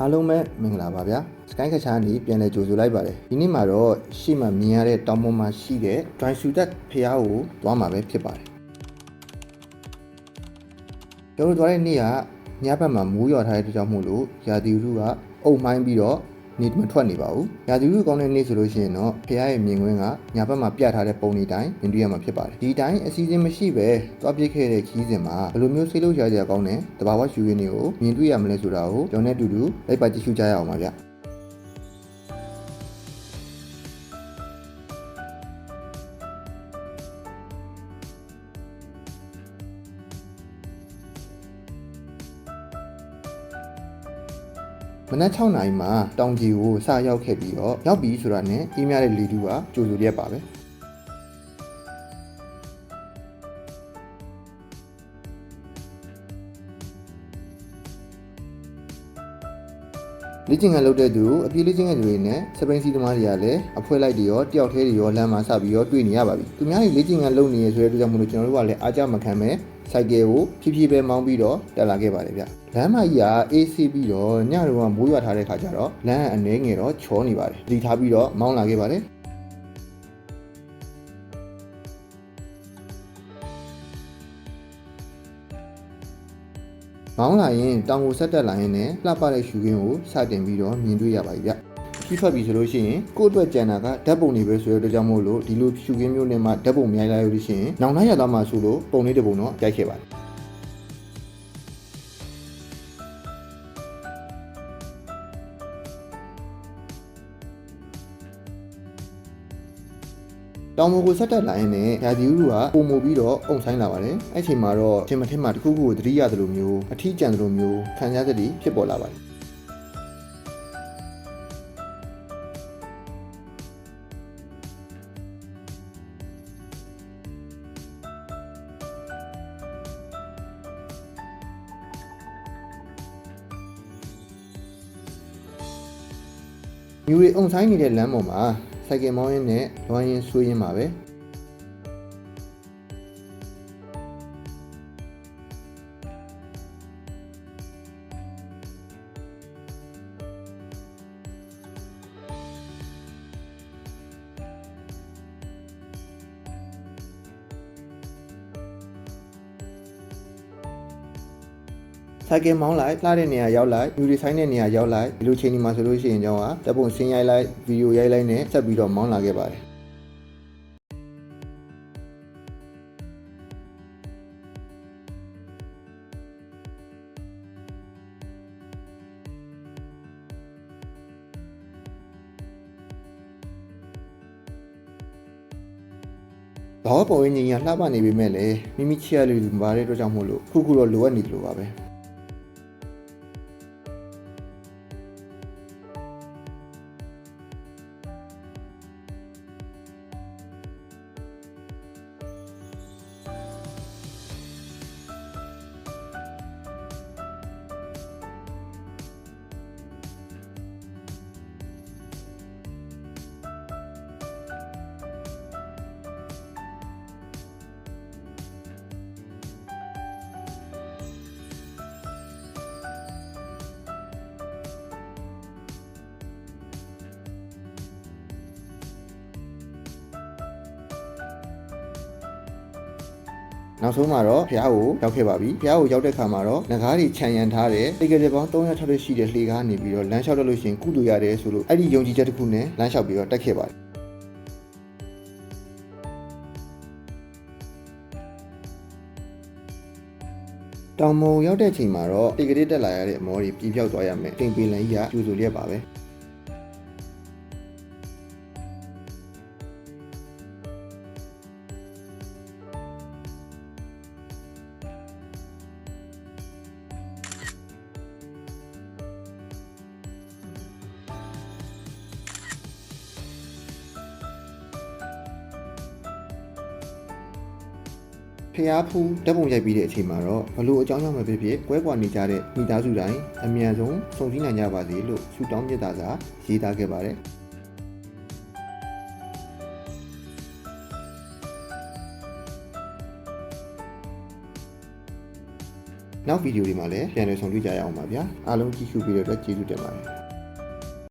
အားလုံးပဲမင်္ဂလာပါဗျာစကိုင်းခချာနေပြန်လည်ကြိုဆိုလိုက်ပါတယ်ဒီနေ့မှာတော့ရှေ့မှာမြင်ရတဲ့တောင်ပေါ်မှာရှိတဲ့ dry sudat ဖျားကိုသွားမှာပဲဖြစ်ပါတယ်ကျွန်တော်တို့သွားတဲ့နေ့ကညဘက်မှာမိုးရွာထားတဲ့အတွက်ကြောင့်မို့လို့ရာသီဥတုကအုံမှိုင်းပြီးတော့ နေမထွက်နေပါဘူးရာသီဥတုကောင်းတဲ့နေ့ဆိုလို့ရှိရင်တော့ဖျားရဲ့မြင်ကွင်းကညဘက်မှာပြထားတဲ့ပုံတွေတိုင်းမြင်တွေ့ရမှာဖြစ်ပါတယ်ဒီတိုင်းအစီအစဉ်မရှိပဲသွားပြစ်ခဲ့တဲ့ခီးစဉ်မှာဘယ်လိုမျိုးဆေးလို့ရကြကောင်းတဲ့တဘာဝရှူရင်းတွေကိုမြင်တွေ့ရမလဲဆိုတာကိုကျွန်တော်နဲ့အတူတူလိုက်ပါကြည့်ရှုကြရအောင်ပါဗျ မနက်6နာရီမှာတောင်ကြီးကိုစရောက်ခဲ့ပြီးတော့ရောက်ပြီဆိုတာနဲ့အေးမြတဲ့လေတူကကြိုဆိုရက်ပါပဲလေ့ကျင့်ခန်းလုပ်တဲ့သူအပြေးလေ့ကျင့်ခန်းတွေနဲ့စပရင်စီသမားတွေကလည်းအဖွဲလိုက်တွေရောတယောက်သေးတွေရောလမ်းမှာစပြီးတော့တွေ့နေရပါပြီသူများတွေလေ့ကျင့်ခန်းလုပ်နေရဆိုတဲ့အတွက်ကြောင့်မလို့ကျွန်တော်တို့ကလည်းအားကြမခံပဲစိုက်ကယ်ကိုဖြည်းဖြည်းပဲမောင်းပြီးတော့တက်လာခဲ့ပါတယ်ဗျလမ်းမကြီးက AC ပြီးတော့ညတော့ကမိုးရွာထားတဲ့ခါကျတော့လမ်းအနေငယ်တော့ချောနေပါတယ်ဒီထားပြီးတော့မောင်းလာခဲ့ပါတယ်မောင်းလာရင်တောင်ကိုဆက်တက်လာရင်လည်းလှပတဲ့ရှူခင်းကိုစတင်ပြီးတော့မြင်တွေ့ရပါပြီဗျ ပြီးထွက်ပြီဆိုလို့ရှိရင်ကိုယ့်အတွက်ကြံတာကဓာတ်ပုံတွေပဲဆိုတဲ့အတွက်ကြောင့်မို့လို့ဒီလိုရှူခင်းမျိုးနဲ့မှဓာတ်ပုံမြိုင်လိုက်လို့ရှိရင်နောင်နှရရသွားမှဆိုလို့ပုံလေးတစ်ပုံတော့ကြိုက်ခဲ့ပါတယ်တောင်ပေါ်ကိုဆက်တက်လာရင်လည်းရာသီဥတုကပုံမူပြီးတော့အုံဆိုင်လာပါတယ်အဲ့ချိန်မှာတော့ရှင်မထင်မှတစ်ခုခုကိုသတိရတယ်လို့မျိုးအထီးကျန်တယ်လို့မျိုးခံစားချက်တွေဖြစ်ပေါ်လာပါတယ် မြူရီအုံဆိုင်နေတဲ့လမ်းပေါ်မှာစိုက်ကယ်မောင်းရင်းနဲ့လွှမ်းရင်းဆွေးရင်းပါပဲ ဆိုင်ကယ်မောင်းလိုက်လှတဲ့နေရာရောက်လိုက်မြူရီဆိုင်တဲ့နေရာရောက်လိုက်ဒီလိုချိန်ဒီမှာဆိုလို့ရှိရင်ကျွန်တော်ကတပ်ပုံဆင်းရိုက်လိုက်ဗီဒီယိုရိုက်လိုက်နဲ့ဆက်ပြီးတော့မောင်းလာခဲ့ပါတယ်ဘာပေါ်ဝင်းကြီးကလှပနေပေမဲ့လည်းမိမိချစ်ရလို့မပါတဲ့အတွက်ကြောင့်မို့လို့ခုခုတော့လိုအပ်နေတယ်လို့ပါပဲ နောက်ဆုံးမှာတော့ဖះကိုရောက်ခဲ့ပါပြီဖះကိုရောက်တဲ့ခါမှာတော့ငကားတွေခြံရံထားတဲ့တိတ်ကလေးပေါင်း360ရှိတဲ့လှေကားနေပြီးတော့လမ်းလျှောက်တက်လို့ရှိရင်ကုတူရတယ်ဆိုလို့အဲ့ဒီယုံကြည်ချက်တစ်ခုနဲ့လမ်းလျှောက်ပြီးတော့တက်ခဲ့ပါတယ်တောင်မုံရောက်တဲ့အချိန်မှာတော့တိတ်ကလေးတက်လာရတဲ့အမောတွေပြပြောက်သွားရမယ်တင်ပင်လန်ကြီးကကျူဆိုရက်ပါပဲ ဖျားဖူးဓာတ်ပုံရိုက်ပြီးတဲ့အချိန်မှာတော့ဘလို့အကြောင်းကြောင့်ပဲဖြစ်ဖြစ်ကွဲကွာနေကြတဲ့မိသားစုတိုင်းအမြန်ဆုံးစုံစည်းနိုင်ကြပါစေလို့ဆုတောင်းမြတ်တာစာရေးသားခဲ့ပါတယ်နောက်ဗီဒီယိုတွေမှာလည်းပြန်လည်ဆုံတွေ့ကြရအောင်ပါဗျာအားလုံးကြည့်ရှုပြီးတဲ့အတွက်ကျေးဇူးတင်ပါတယ်